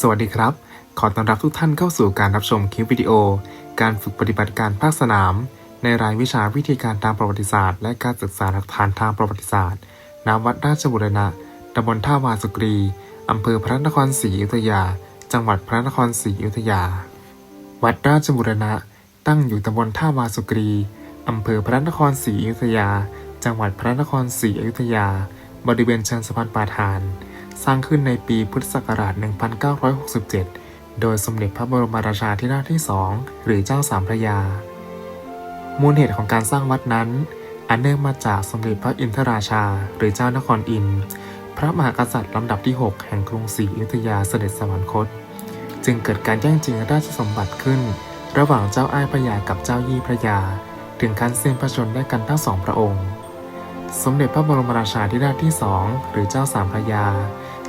สวัสดีครับ ขอต้อนรับทุกท่านเข้าสู่การรับชมคลิปวิดีโอ การฝึกปฏิบัติการภาคสนาม ในรายวิชาวิธีการทางประวัติศาสตร์ และการศึกษาหลักฐานทางประวัติศาสตร์ณวัดราชบุรณะตำบลท่าวาสุกรีอำเภอพระนครศรีอยุธยา จังหวัดพระนครศรีอยุธยา วัดราชบุรณะ ตั้งอยู่ตำบลท่าวาสุกรีอำเภอพระนครศรีอยุธยา จังหวัดพระนครศรีอยุธยา บริเวณเชิงสะพานปาทาน สร้างขึ้นในปีพุทธศักราช 1967 โดยสมเด็จพระบรมราชาธิราชที่สองหรือเจ้าสามพระยา มูลเหตุของการสร้างวัดนั้น อันเนื่องมาจากสมเด็จพระอินทราชา หรือเจ้านครอินทร์พระมหากษัตริย์ลำดับที่ 6 แห่งกรุงศรีอยุธยาเสด็จสวรรคต จึงเกิดการแย่งชิงราชสมบัติขึ้น ระหว่างเจ้าอ้ายพระยากับเจ้ายี่พระยา ถึงการเส้นพระชนได้กันทั้งสองพระองค์ สมเด็จพระบรมราชาธิราชที่สองหรือเจ้าสามพระยา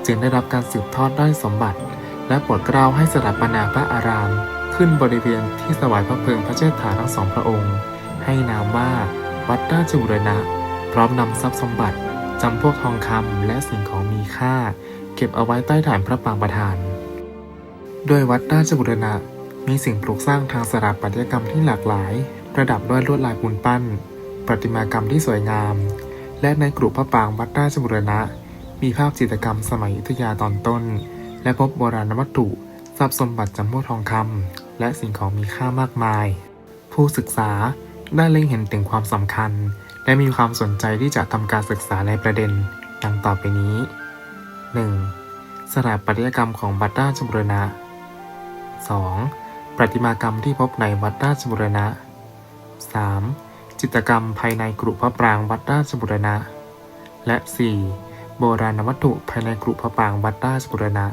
จึงได้รับการสืบทอดด้สมบัติ และโปรดเกล้าให้สถาปนาพระอาราม ขึ้นบริเวณที่ถวายพระเพลิงพระเจษฐาทั้งสองพระองค์ ให้นามว่าวัดราชบุรณะ พร้อมนำทรัพย์สมบัติจำพวกทองคำและสิ่งของมีค่า เก็บเอาไว้ใต้ฐานพระปางประธานโดยวัดราชบุรณะมีสิ่งปลูกสร้างทางสถาปัตยกรรมที่หลากหลาย ประดับด้วยลวดลายปูนปั้น ประติมากรรมที่สวยงาม และในกรุพระปรางวัดราชบุรณะ มีภาพจิตรกรรมสมัยอยุธยาตอนต้น และพบโบราณวัตถุทรัพย์สมบัติจำพวกทองคำและสิ่งของมีค่ามากมาย ผู้ศึกษาได้เล็งเห็นถึงความสำคัญ และมีความสนใจที่จะทำการศึกษาในประเด็น ดังต่อไปนี้ 1. สถาปัตยกรรมของวัดราชบุรณะ 2. ประติมากรรมที่พบในวัดราชบุรณะ 3. จิตรกรรมภายในกรุพระปรางวัดราชบุรณะ และ 4. โบราณวัตถุภายในกรุพระปรางวัดราชบุรณะ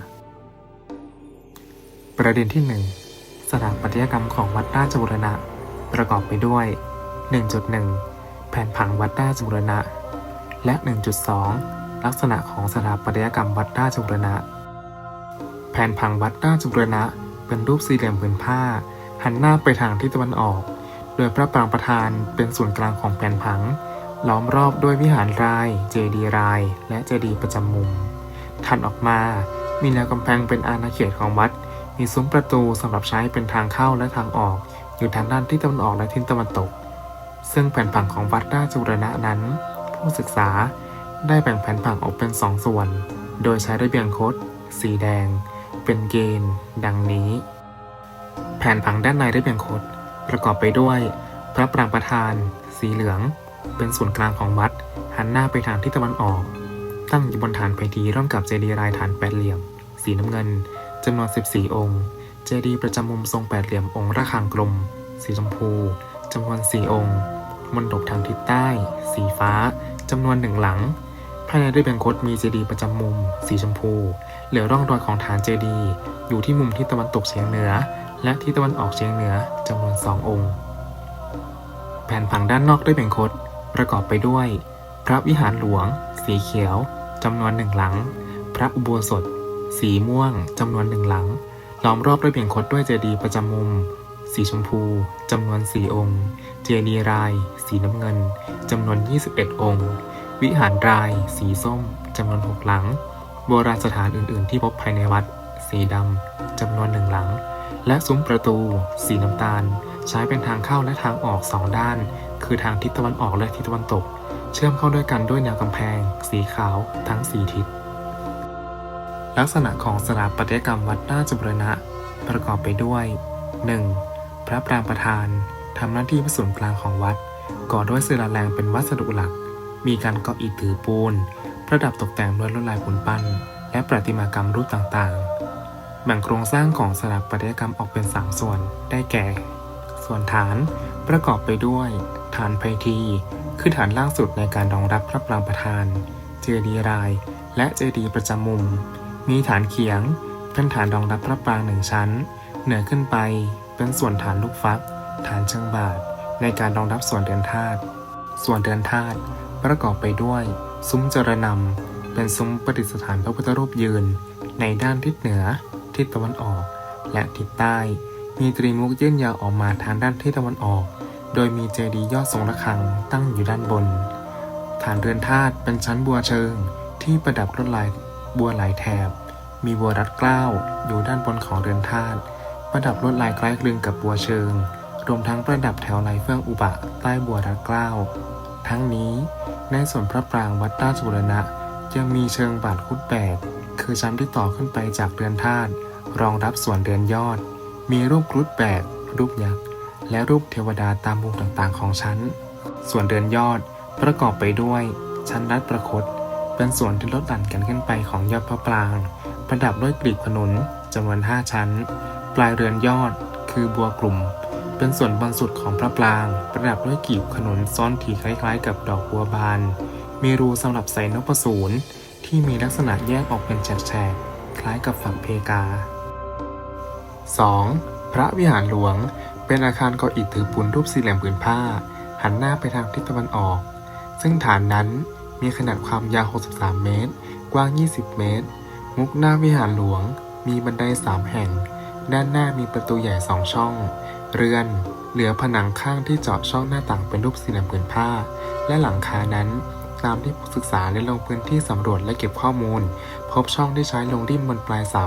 ประเด็นที่ 1 สถาปัตยกรรมของวัดราชบุรณะ ประกอบไปด้วย 1.1 แผนผังวัดราชบุรณะ และ 1.2 ลักษณะของสถาปัตยกรรมวัดราชบุรณะ แผนผังวัดราชบุรณะเป็นรูปสี่เหลี่ยมผืนผ้า หันหน้าไปทางทิศตะวันออก โดยพระปรางประธานเป็นศูนย์กลางของแผนผัง ล้อมรอบด้วยวิหารราย เจดีราย และเจดีประจำมุม ถัดออกมา มีแนวกำแพงเป็นอาณาเขตของวัด มีซุ้มประตูสำหรับใช้เป็นทางเข้าและทางออก อยู่ทางด้านทิศตะวันออกและทิศตะวันตก ซึ่งแผนผังของวัดราชบุรณะนั้น ผู้ศึกษาได้แบ่งแผนผังออกเป็นสองส่วน โดยใช้ระเบียงคดสีแดง เป็นเกณฑ์ ดังนี้ แผนผังด้านในระเบียงคด ประกอบไปด้วย พระปรางประธาน สีเหลือง เป็นศูนย์กลางของวัด หันหน้าไปทางทิศตะวันออก ตั้งอยู่บนฐานไผ่ทีร่วมกับเจดีย์รายฐานแปดเหลี่ยม สีน้ำเงินจำนวน 14 องค์ เจดีย์ประจำมุมทรงแปดเหลี่ยมองค์ระฆังกลม สีชมพูจำนวน 4 องค์ มณฑปทางทิศใต้ สีฟ้าจำนวนหนึ่งหลังภายในด้วยแบ่งคดมีเจดีย์ประจำมุม สีชมพู เหลือร่องรอยของฐานเจดีย์อยู่ที่มุมทิศตะวันตกเฉียงเหนือ และทิศตะวันออกเฉียงเหนือจำนวนสององค์ แผนผังด้านนอกได้แบ่งคดประกอบไปด้วย พระวิหารหลวง สีเขียวจำนวนหนึ่งหลัง พระอุโบสถ สีม่วงจำนวนหนึ่งหลัง ล้อมรอบด้วยเบี่ยงคดด้วยเจดีย์ประจำมุม สีชมพูจำนวนสี่องค์ เจดีย์ราย สีน้ำเงินจำนวน 21 องค์ วิหารราย สีส้มจำนวน6หลัง โบราณสถานอื่น ๆ ที่พบภายในวัด สีดำจำนวนหนึ่งหลัง และซุ้มประตู สีน้ำตาล ใช้เป็นทางเข้าและทางออกสองด้าน คือทางทิศตะวันออกและทิศตะวันตก เชื่อมเข้าด้วยกันด้วยแนวกำแพง สีขาว ทั้งสี่ทิศ ลักษณะของสถาปัตยกรรมวัดราชบุรณะ ประกอบไปด้วย 1. พระปรางประธานทำหน้าที่เป็นศูนย์กลางของวัด ก่อด้วยศิลาแรงเป็นวัสดุหลัก มีการก่ออิฐถือปูน ประดับตกแต่งด้วยลวดลายปูนปั้น และประติมากรรมรูปต่างๆ แบ่งโครงสร้างของสถาปัตยกรรมออกเป็น 3 ส่วน ได้แก่ ส่วนฐานประกอบไปด้วย ฐานไพที คือฐานล่างสุดในการรองรับพระปรางประธาน เจดีย์ราย และเจดีย์ประจำมุม มีฐานเขียง เป็นฐานรองรับพระปรางหนึ่งชั้น เหนือขึ้นไป เป็นส่วนฐานลูกฟัก ฐานเชิงบาท ในการรองรับส่วนเดือนธาตุ ส่วนเดือนธาตุประกอบไปด้วย ซุ้มจรนำเป็นซุ้มประดิษฐานพระพุทธรูปยืน ในด้านทิศเหนือ ทิศตะวันออก และทิศใต้ มีตรีมุกยื่นยาวออกมาทางด้านทิศตะวันออก โดยมีเจดีย์ยอดทรงระฆังตั้งอยู่ด้านบน ฐานเรือนธาตุเป็นชั้นบัวเชิง ที่ประดับลวดลายบัวหลายแถบ มีบัวรัดเกล้าอยู่ด้านบนของเรือนธาตุประดับลวดลายคล้ายคลึงกับบัวเชิง รวมทั้งประดับแถวลายเฟื่องอุบะใต้บัวรัดเกล้า ทั้งนี้ในส่วนพระปรางวัดราชบุรณะยังมีเชิงบาทคุดแปด คือชั้นที่ต่อขึ้นไปจากเรือนธาตุรองรับส่วนเรือนยอด มีรูปครุฑแปดรูปยักษ์และรูปเทวดาตามมุมต่างๆ ของชั้น ส่วนเรือนยอดประกอบไปด้วยชั้นรัดประคตเป็นส่วนที่ลดหลั่นกันขึ้นไปของยอดพระปราง ประดับด้วยกลีบขนุนจำนวนห้าชั้น ปลายเรือนยอด คือบัวกลุ่ม เป็นส่วนบนสุดของพระปราง ประดับด้วยกลีบขนุนซ้อนถี่คล้ายๆ กับดอกบัวบาน มีรูสำหรับใส่นพสูร ที่มีลักษณะแยกออกเป็นแฉกๆ คล้ายกับฝักเพกา 2. พระวิหารหลวง เป็นอาคารก่ออิฐถือปูนรูปสี่เหลี่ยมผืนผ้า หันหน้าไปทางทิศตะวันออก ซึ่งฐานนั้นมีขนาดความยาว 63 เมตร กว้าง 20 เมตร มุกหน้าวิหารหลวง มีบันไดสามแห่ง ด้านหน้ามีประตูใหญ่สองช่อง เรือน เหลือผนังข้างที่เจาะช่องหน้าต่างเป็นรูปสี่เหลี่ยมผืนผ้า และหลังคานั้น ตามที่ผู้ศึกษาได้ลงพื้นที่สำรวจและเก็บข้อมูล พบช่องที่ใช้ลงริมบนปลายเสา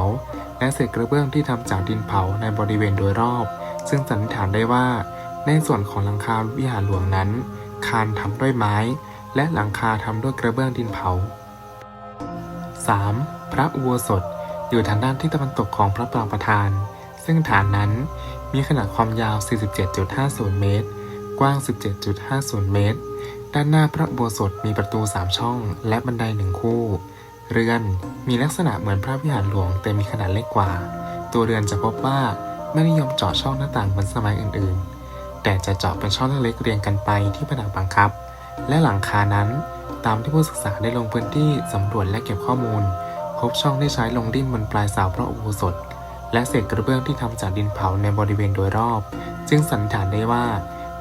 และเศษกระเบื้องที่ทำจากดินเผาในบริเวณโดยรอบ ซึ่งสันนิษฐานได้ว่า ในส่วนของหลังคาวิหารหลวงนั้น คานทำด้วยไม้ และหลังคาทำด้วยกระเบื้องดินเผา 3. พระอุโบสถ อยู่ทางด้านที่ตะวันตกของพระปรางประธาน ซึ่งฐานนั้นมีขนาดความยาว 47.50 เมตร กว้าง 17.50 เมตร ด้านหน้าพระอุโบสถมีประตู3ช่อง และบันไดหนึ่งคู่ เรือนมีลักษณะเหมือนพระวิหารหลวงแต่มีขนาดเล็กกว่า ตัวเรือนจะพบว่าไม่นิยมเจาะช่องหน้าต่างเหมือนสมัยอื่นๆ แต่จะเจาะเป็นช่องเล็กเรียงกันไปที่ผนังบังคับ และหลังคานั้น ตามที่ผู้ศึกษาได้ลงพื้นที่สำรวจและเก็บข้อมูล พบช่องที่ใช้ลงดิ้นบนปลายเสาพระอุโบสถ และเศษกระเบื้องที่ทำจากดินเผาในบริเวณโดยรอบ จึงสันนิษฐานได้ว่า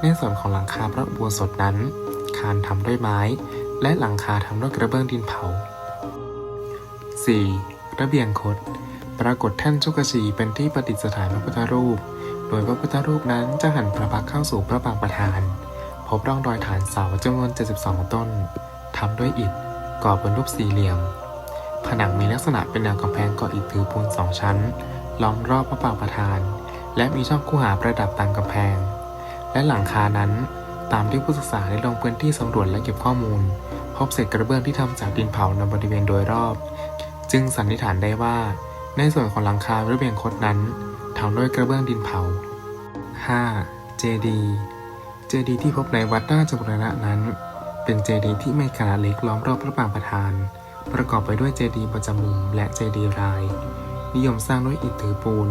ในส่วนของหลังคาพระอุโบสถนั้นานทำด้วยไม้ และหลังคาทำด้วยกระเบื้องดินเผา 4. ระเบียงคดปรากฏแท่นชุกชีเป็นที่ประดิษฐานพระพุทธรูป โดยพระพุทธรูปนั้นจะหันพระพักเข้าสู่พระปรางประธาน พบร่องรอยฐานเสาจำนวน 72 ต้นทำด้วยอิฐก่อบนรูปสี่เหลี่ยม ผนังมีลักษณะเป็นแนวกำแพงก่ออิฐถือปูนสองชั้น ล้อมรอบพระปรางประธาน และมีช่องคู่หาประดับตามกำแพง และหลังคานั้น ตามที่ผู้ศึกษาได้ลงพื้นที่สำรวจและเก็บข้อมูล พบเศษกระเบื้องที่ทำจากดินเผาในบริเวณโดยรอบ จึงสันนิษฐานได้ว่า ในส่วนของหลังคาระเบียงคดนั้นทำด้วยกระเบื้องดินเผา 5. เจดีเจดีที่พบในวัดราชบุรณะนั้น เป็นเจดีที่ไม่ขนาดเล็กล้อมรอบพระปรางประธาน ประกอบไปด้วยเจดีประจำมุมและเจดีราย นิยมสร้างด้วยอิฐถือปูน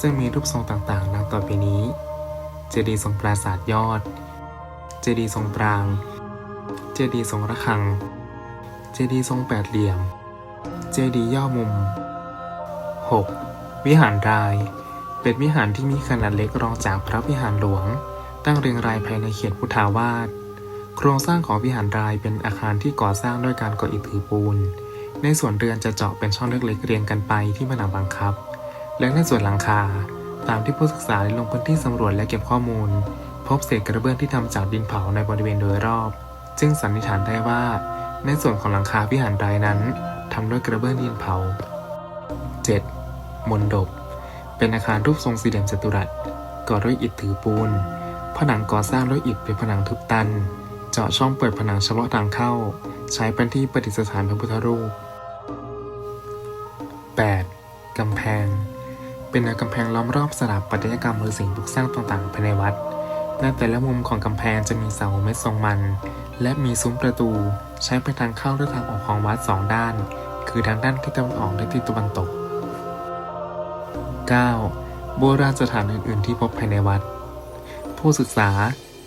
ซึ่งมีรูปทรงต่างๆ ดังต่อไปนี้ เจดีทรงปราสาทยอด เจดีย์ทรงปราง เจดีย์ทรงระฆัง เจดีย์ทรงแปดเหลี่ยม เจดีย์ย่อมุม 6. วิหารราย เป็นวิหารที่มีขนาดเล็กรองจากพระวิหารหลวง ตั้งเรียงรายภายในเขตพุทธาวาส โครงสร้างของวิหารรายเป็นอาคารที่ก่อสร้างด้วยการก่ออิฐถือปูน ในส่วนเรือนจะเจาะเป็นช่องเล็กๆเรียงกันไปที่ผนังบังคับ และในส่วนหลังคา ตามที่ผู้ศึกษาได้ลงพื้นที่สำรวจและเก็บข้อมูล พบเศษกระเบื้องที่ทำจากดินเผาในบริเวณโดยรอบ จึงสันนิษฐานได้ว่า ในส่วนของหลังคาวิหารรายนั้นทำด้วยกระเบื้องดินเผา 7. มนดบ เป็นอาคารรูปทรงสี่เหลี่ยมจัตุรัสก่อด้วยอิฐถือปูน ผนังก่อสร้างด้วยอิฐเป็นผนังทึบตัน เจาะช่องเปิดผนังเฉพาะทางเข้า ใช้เป็นที่ประดิษฐานพระพุทธรูป 8. กำแพง เป็นแนวกำแพงล้อมรอบสลับปัตยกรรมหรือสิ่งปลูกสร้างต่างๆภายในวัด ในแต่ละมุมของกำแพงจะมีเสาเม็ดทรงมัน และมีซุ้มประตู ใช้เป็นทางเข้าและทางออกของวัดสองด้าน คือทางด้านทิศตะวันออกและทิศตะวันตก 9. โบราณสถานอื่น ๆ ที่พบภายในวัด ผู้ศึกษา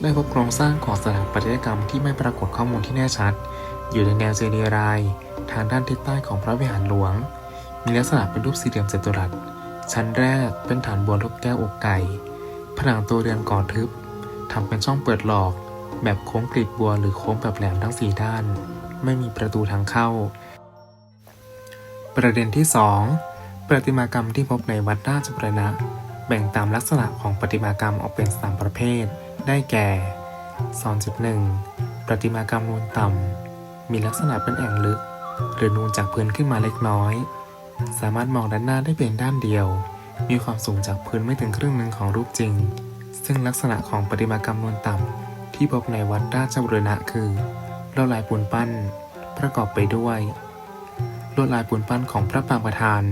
ได้พบโครงสร้างของสถาปัตยกรรมที่ไม่ปรากฏข้อมูลที่แน่ชัด อยู่ในแนวเจดีย์ราย ทางด้านทิศใต้ของพระวิหารหลวง มีลักษณะเป็นรูปสี่เหลี่ยมจัตุรัส ชั้นแรกเป็นฐานบัวลูกแก้วอกไก่ ผนังตัวเรือนก่อทึบ ทำเป็นช่องเปิดหลอก แบบโค้งกลีบบัวหรือโค้งแบบแหลมทั้งสี่ด้าน ไม่มีประตูทางเข้า ประเด็นที่ 2 ประติมากรรมที่พบในวัดราชบุรณะ แบ่งตามลักษณะของประติมากรรมออกเป็น 3 ประเภท ได้แก่2.1ประติมากรรมนูนต่ำ มีลักษณะเป็นแอ่งลึก หรือนูนจากพื้นขึ้นมาเล็กน้อย สามารถมองด้านหน้าได้เพียงด้านเดียว มีความสูงจากพื้นไม่ถึงครึ่งหนึ่งของรูปจริง ซึ่งลักษณะของประติมากรรมนวลต่ำที่พบในวัดราชบุรณะคือลวดลายปูนปั้น ประกอบไปด้วย ลวดลายปูนปั้นของพระปางประธาน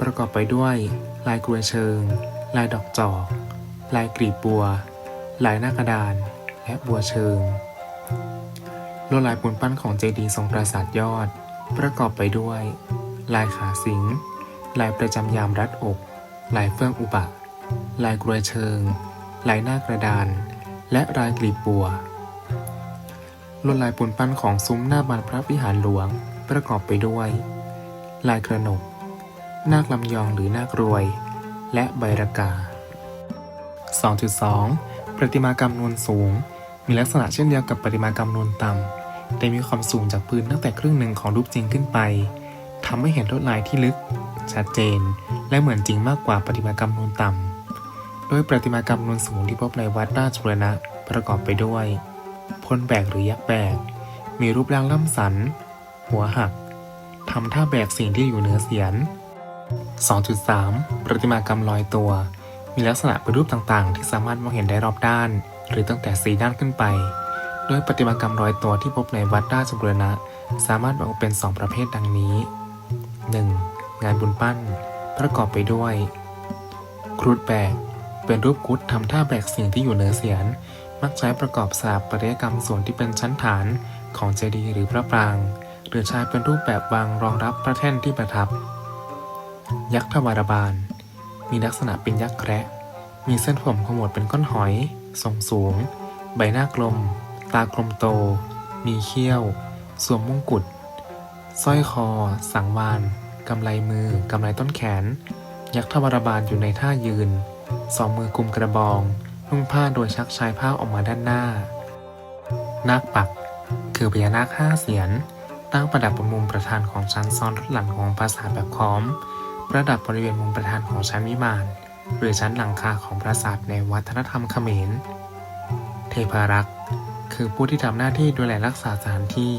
ประกอบไปด้วย ลายกรวยเชิง ลายดอกจอก ลายกลีบบัว ลายหน้ากระดาน และบัวเชิง ลวดลายปูนปั้นของเจดีย์ทรงปราสาทยอด ประกอบไปด้วย ลายขาสิง ลายประจำยามรัดอก ลายเฟื่องอุบะ ลายกรวยเชิง ลายหน้ากระดาน และลายกลีบบัว ลวดลายปูนปั้นของซุ้มหน้าบานพระวิหารหลวงประกอบไปด้วย ลายกระหนก นาคลำยองหรือนาครวย และใบรากา 2.2 ประติมากรรมนวลสูง มีลักษณะเช่นเดียวกับประติมากรรมนวลต่ำแต่มีความสูงจากพื้นตั้งแต่ครึ่งหนึ่งของรูปจริงขึ้นไปทำให้เห็นลวดลายที่ลึก ชัดเจน และเหมือนจริงมากกว่าประติมากรรมนวลต่ำ โดยประติมากรรมนวลสูงที่พบในวัดราชบุรณะประกอบไปด้วยพลแบกหรือยักษ์แบก มีรูปร่างล่ำสัน หัวหักทำท่าแบกสิ่งที่อยู่เหนือเสียน 2.3 ประติมากรรมลอยตัว มีลักษณะเป็นรูปต่างๆ ที่สามารถมองเห็นได้รอบด้าน หรือตั้งแต่สีด้านขึ้นไป โดยประติมากรรมลอยตัวที่พบในวัดราชบุรณะ สามารถแบ่งออกเป็น 2 ประเภทดังนี้ 1. งานบุญปั้น ประกอบไปด้วย ครุฑแบก เป็นรูปครุฑทำท่าแบกสิ่งที่อยู่เหนือเสียนมักใช้ประกอบสถาปัตยกรรมส่วนที่เป็นชั้นฐานของเจดีย์หรือพระปราง หรือใช้เป็นรูปแบบวางรองรับพระแท่นที่ประทับ ยักษ์ทวารบาล มีลักษณะเป็นยักษ์แคระมีเส้นผมขมวดเป็นก้อนหอย ทรงสูง ใบหน้ากลม ตากลมโต มีเขี้ยว สวมมงกุฎสร้อยคอ สังวาน กำไลมือ กำไลต้นแขน ยักษ์ทวารบาลอยู่ในท่ายืน สองมือกุมกระบอง นุ่งผ้าโดยชักชายผ้าออกมาด้านหน้า นาคปัก คือพญานาคห้าเสียน ตั้งประดับบนมุมประธานของชั้นซ้อนรถหลังของปราสาทแบบค้อม ประดับบริเวณมุมประธานของชั้นวิมาน หรือชั้นหลังคาของปราสาทในวัฒนธรรมเขมร เทพารักษ์คือผู้ที่ทำหน้าที่ดูแลรักษาสถานที่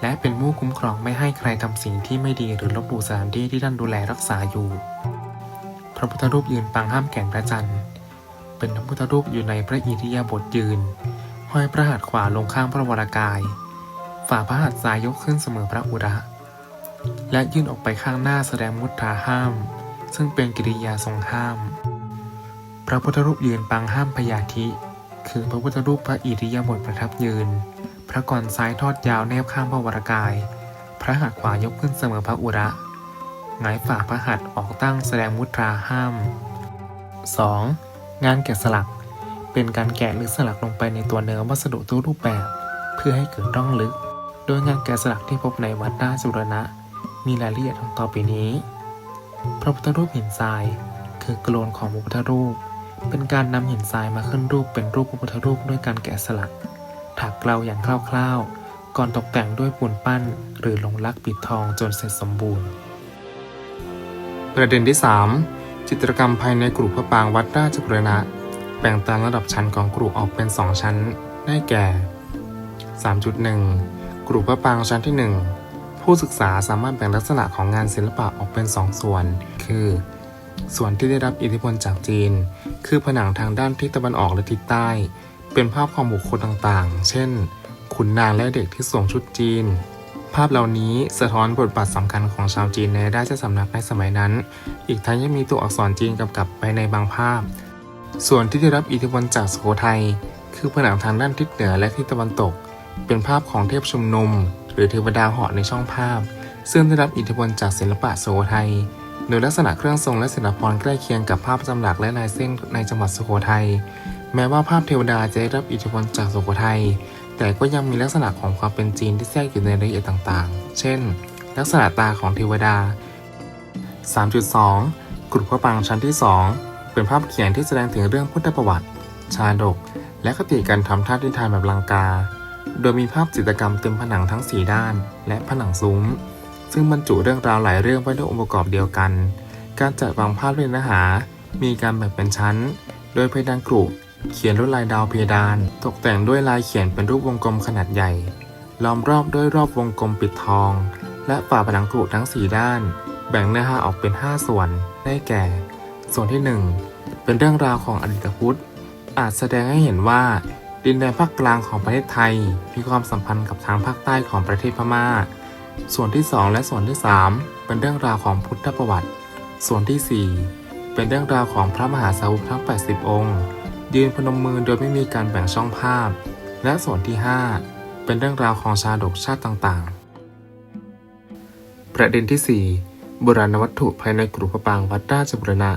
และเป็นผู้คุ้มครองไม่ให้ใครทำสิ่งที่ไม่ดีหรือลบหลู่สถานที่ที่ท่านดูแลรักษาอยู่ พระพุทธรูปยืนปางห้ามแก่นพระจันทร์ เป็นพระพุทธรูปอยู่ในพระอิริยาบถยืน ห้อยพระหัตถ์ขวาลงข้างพระวรากาย ฝ่าพระหัตถ์ซ้ายยกขึ้นเสมอพระอุระ และยื่นออกไปข้างหน้าแสดงมุตราห้าม ซึ่งเป็นกิริยาทรงห้าม พระพุทธรูปยืนปางห้ามพยาธิ คือพระพุทธรูปพระอิริยาบถประทับยืน พระกรซ้ายทอดยาวแนบข้างพระวรากาย พระหัตถ์ขวายกขึ้นเสมอพระอุระ หงายฝ่าพระหัตถ์ออกตั้งแสดงมุตราห้าม 2. งานแกะสลัก เป็นการแกะหรือสลักลงไปในตัวเนื้อวัสดุทุกรูปแบบ เพื่อให้เกิดร่องลึก โดยงานแกะสลักที่พบในวัดราชบุรณะ มีรายละเอียดดังต่อไปนี้ พระพุทธรูปหินทราย คือโกลนของพระพุทธรูป เป็นการนำหินทรายมาขึ้นรูปเป็นรูปพระพุทธรูปด้วยการแกะสลัก ถักเกลาอย่างคร่าวๆก่อนตกแต่งด้วยปูนปั้นหรือลงลักปิดทองจนเสร็จสมบูรณ์ ประเด็นที่ 3 จิตรกรรมภายในกรุพระปรางวัดราชบุรณะ แบ่งตามระดับชั้นของกรุออกเป็น 2 ชั้น ได้แก่ 3.1 กรุพระปรางชั้นที่ 1 ผู้ศึกษาสามารถแบ่งลักษณะของงานศิลปะออกเป็น 2 ส่วน คือ ส่วนที่ได้รับอิทธิพลจากจีน คือผนังทางด้านทิศตะวันออกและทิศใต้ เป็นภาพของบุคคลต่างๆ เช่น ขุนนางและเด็กที่สวมชุดจีน ภาพเหล่านี้สะท้อนบทบาทสำคัญของชาวจีนในราชสำนักในสมัยนั้น อีกทั้งยังมีตัวอักษรจีนกำกับไปในบางภาพ ส่วนที่ได้รับอิทธิพลจากสุโขทัย คือผนังทางด้านทิศเหนือและทิศตะวันตก เป็นภาพของเทพชุมนุม หรือเทวดาเหาะในช่องภาพ ซึ่งได้รับอิทธิพลจากศิลปะสุโขทัย โดยลักษณะเครื่องทรงและศิลปกรใกล้เคียงกับภาพจำหลักและลายเส้นในจังหวัดสุโขทัย แม้ว่าภาพเทวดาจะได้รับอิทธิพลจากสุโขทัย แต่ก็ยังมีลักษณะของความเป็นจีนที่แทรกอยู่ในรายละเอียดต่างๆ เช่น ลักษณะตาของเทวดา 3.2 กรุพระปางชั้นที่ 2 เป็นภาพเขียนที่แสดงถึงเรื่องพุทธประวัติ ชาดก และคติการทำท่าทิทานแบบลังกา โดยมีภาพจิตรกรรมเต็มผนังทั้ง 4 ด้าน และผนังซุ้ม ซึ่งบรรจุเรื่องราวหลายเรื่องไว้ด้วยองค์ประกอบเดียวกัน การจัดวางภาพด้วยเนื้อหา มีการแบ่งเป็นชั้น โดยเพดานกรุ เขียนลวดลายดาวเพดาน ตกแต่งด้วยลายเขียนเป็นรูปวงกลมขนาดใหญ่ ล้อมรอบด้วยรอบวงกลมปิดทอง และฝาผนังกรุทั้ง 4 ด้าน แบ่งเนื้อหาออกเป็น 5 ส่วน ได้แก่ ส่วนที่ 1 เป็นเรื่องราวของอดีตพุทธ อาจแสดงให้เห็นว่า ดินแดนภาคกลางของประเทศไทย มีความสัมพันธ์กับทางภาคใต้ของประเทศพม่า ส่วนที่ 2 และส่วนที่ 3 เป็นเรื่องราวของพุทธประวัติ ส่วนทีสี่4 เป็นเรื่องราวของพระมหาสาวกทั้ง 80 องค์ ยืนพนมมือโดยไม่มีการแบ่งช่องภาพ และส่วนที่ 5 เป็นเรื่องราวของชาดกชาติต่างๆ ประเด็นที่ 4 โบราณวัตถุภายในกรุพระปางวัดราชบุรณะ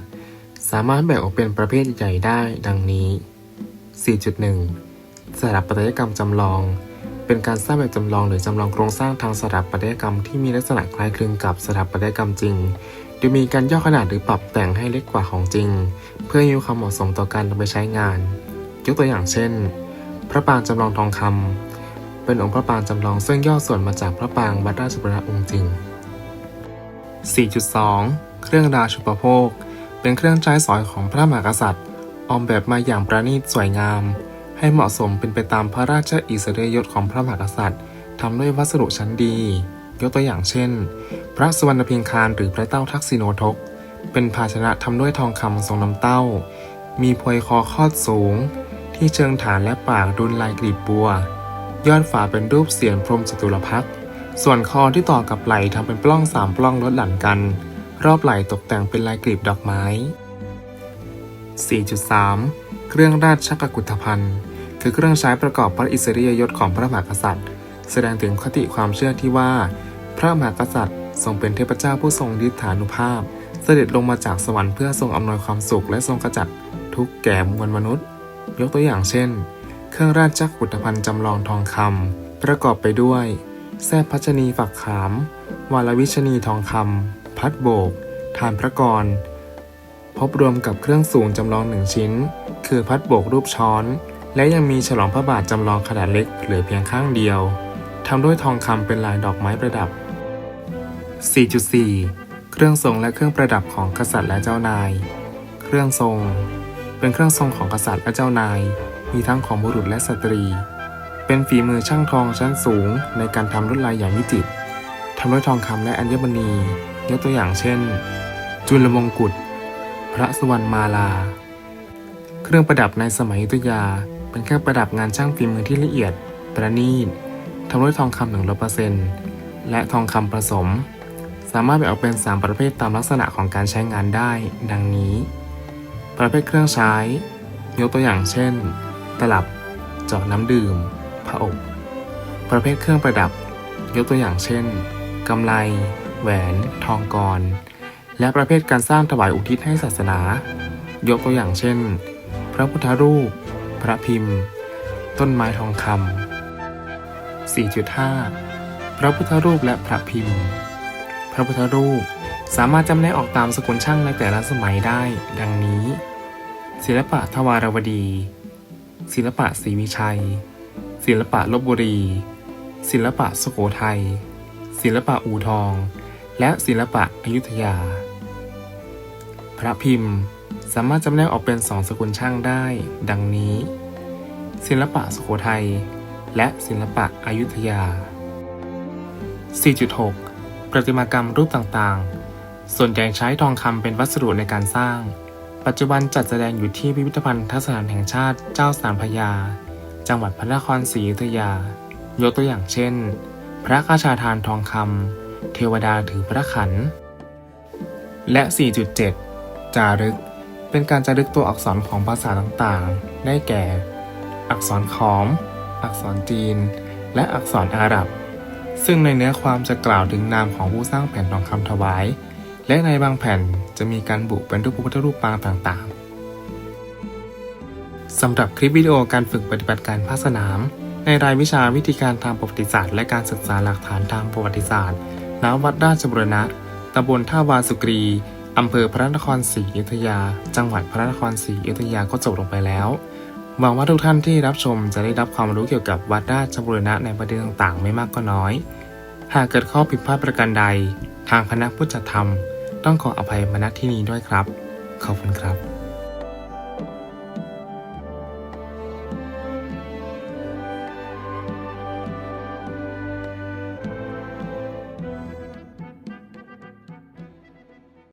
สามารถแบ่งออกเป็นประเภทใหญ่ได้ดังนี้ 4.1 สถาปัตยกรรมจำลอง เป็นการสร้างแบบจำลองหรือจำลองโครงสร้างทางสถาปัตยกรรมที่มีลักษณะคล้ายคลึงกับสถาปัตยกรรมจริง โดยมีการย่อขนาดหรือปรับแต่งให้เล็กกว่าของจริง เพื่อให้มีความเหมาะสมต่อการนำไปใช้งาน ยกตัวอย่างเช่น พระปรางจำลองทองคำเป็นองค์พระปรางจำลองซึ่งย่อส่วนมาจากพระปรางวัดราชบุรณะองค์จริง 4.2 เครื่องราชุปโภค เป็นเครื่องใช้สอยของพระมหากษัตริย์ ออกแบบมาอย่างประณีตสวยงาม ให้เหมาะสมเป็นไปตามพระราชอิสริยยศของพระมหากษัตริย์ทำด้วยวัสดุชั้นดี ยกตัวอย่างเช่น พระสุวรรณพิงคารหรือพระเต้าทักษิโนทก เป็นภาชนะทำด้วยทองคำทรงน้ำเต้า มีพวยคอคอดสูง ที่เชิงฐานและปากดุลลายกลีบบัว ยอดฝาเป็นรูปเสียนพรมจตุรพักษ์ส่วนคอที่ต่อกับไหล่ทำเป็นปล้องสามปล้องลดหลั่นกัน รอบไหล่ตกแต่งเป็นลายกลีบดอกไม้ 4.3 เครื่องราชชักกุฏภัณฑ์คือเครื่องใช้ประกอบพระอิสริยยศของพระมหากษัตริย์ แสดงถึงคติความเชื่อที่ว่า พระมหากษัตริย์ทรงเป็นเทพเจ้าผู้ทรงฤทธานุภาพ เสด็จลงมาจากสวรรค์เพื่อทรงอำนวยความสุขและทรงกระจัดทุกแก่มวลมนุษย์ ยกตัวอย่างเช่น เครื่องราชจักกุฏภัณฑ์จำลองทองคำประกอบไปด้วยแส้พัชนีฝักขาม วาลวิชนีทองคำพัดโบกฐานพระกร พบรวมกับเครื่องสูงจำลองหนึ่งชิ้น คือพัดโบกรูปช้อน และยังมีฉลองพระบาทจำลองขนาดเล็กเหลือเพียงข้างเดียว ทำด้วยทองคำเป็นลายดอกไม้ประดับ 4.4 เครื่องทรงและเครื่องประดับของกษัตริย์และเจ้านาย เครื่องทรง เป็นเครื่องทรงของกษัตริย์และเจ้านาย มีทั้งของบุรุษและสตรี เป็นฝีมือช่างทองชั้นสูงในการทำลวดลายอย่างวิจิตรทำด้วยทองคำและอัญมณียกตัวอย่างเช่น จุลมงกุฎ พระสุวรรณมาลา เครื่องประดับในสมัยอยุธยา เป็นเครื่องประดับงานช่างฝีมือที่ละเอียด ประณีต ทำด้วยทองคำหนึ่งร้อยเปอร์เซ็นต์และทองคำผสม สามารถแบ่งออกเป็น 3 ประเภทตามลักษณะของการใช้งานได้ ดังนี้ ประเภทเครื่องใช้ ยกตัวอย่างเช่น ตลับเจาะน้ำดื่ม ผาอบ ประเภทเครื่องประดับ ยกตัวอย่างเช่นกำไล แหวน ทองกร และประเภทการสร้างถวายอุทิศให้ศาสนา ยกตัวอย่างเช่น พระพุทธรูป พระพิมพ์ ต้นไม้ทองคำ 4.5 พระพุทธรูปและพระพิมพ์ พระพุทธรูปสามารถจำแนกออกตามสกุลช่างในแต่ละสมัยได้ ดังนี้ ศิลปะทวารวดี ศิลปะศรีวิชัย ศิลปะลบบุรี ศิลปะสุโขทัย ศิลปะอู่ทอง และศิลปะอยุธยา พระพิมพ์สามารถจำแนกออกเป็นสองสกุลช่างได้ ดังนี้ ศิลปะสุโขทัย และศิลปะอยุธยา 4.6 ประติมากรรมรูปต่างๆ ส่วนใหญ่ใช้ทองคำเป็นวัสดุในการสร้าง ปัจจุบันจัดแสดงอยู่ที่พิพิธภัณฑ์ทัศนานแห่งชาติเจ้าสามพยา จังหวัดพระนครศรีอยุธยา ยกตัวอย่างเช่น พระราชาทานทองคำเทวดาถือพระขัน และ 4.7 จารึก เป็นการจารึกตัวอักษรของภาษาต่างๆ ได้แก่ อักษรขอม อักษรจีน และอักษรอาหรับ ซึ่งในเนื้อความจะกล่าวถึงนามของผู้สร้างแผ่นทองคำถวาย และในบางแผ่นจะมีการบุเป็นรูปพระพุทธรูปปางต่างๆสำหรับคลิปวิดีโอการฝึกปฏิบัติการภาคสนาม ในรายวิชาวิธีการทางประวัติศาสตร์และการศึกษาหลักฐานทางประวัติศาสตร์ณวัดราชบุรณะตำบลท่าวาสุกรีอำเภอพระนครศรีอยุธยา จังหวัดพระนครศรีอยุธยาก็จบลงไปแล้ว หวังว่าทุกท่านที่รับชมจะได้รับความรู้เกี่ยวกับวัดราชบุรณะในประเด็นต่างๆ ไม่มากก็น้อย หากเกิดข้อผิดพลาดประการใด ทางคณะผู้จัดทำต้องขออภัยมาณที่นี้ด้วยครับ ขอบคุณครับ